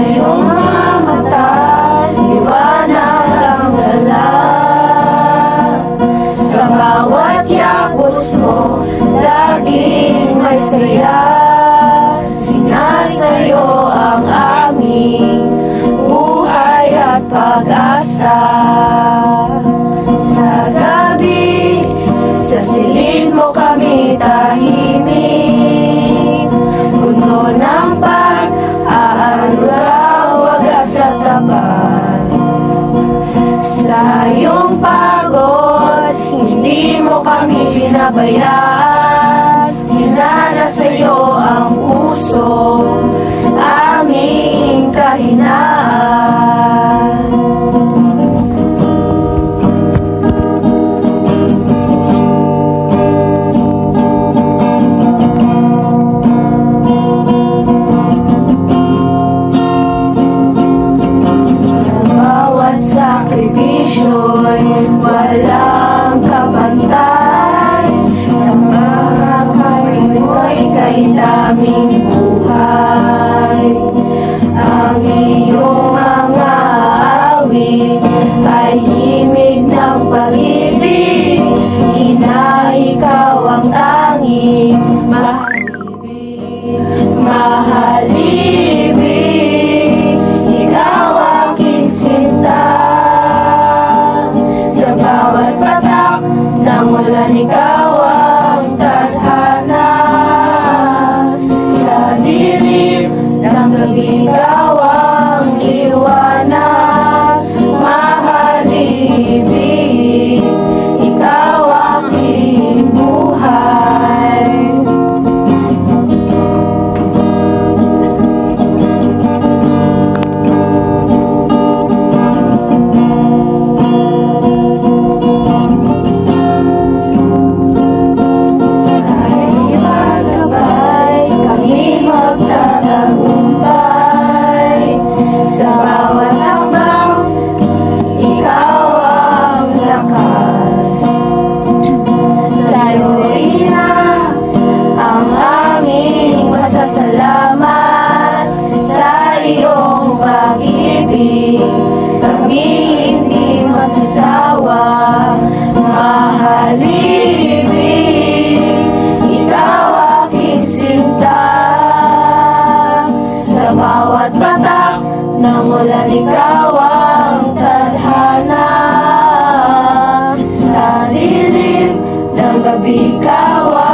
iyong mga mata, ang gala. Sa bawat yapos mo, laging may saya. Hinasa iyo pinabayaan Hinala sa'yo ang puso Nang walang ikaw ang tadhana. Sa dilim ng gabi ikaw Sa bawat ikaw ang lakas. Sa'yo'y na ang aming masasalamat Sa iyong pag-ibig, kami hindi masasawa Mahalibig, ikaw aking sinta Sa bawat Namulan ikaw ang tadhana. Sa dilim ng gabi kawa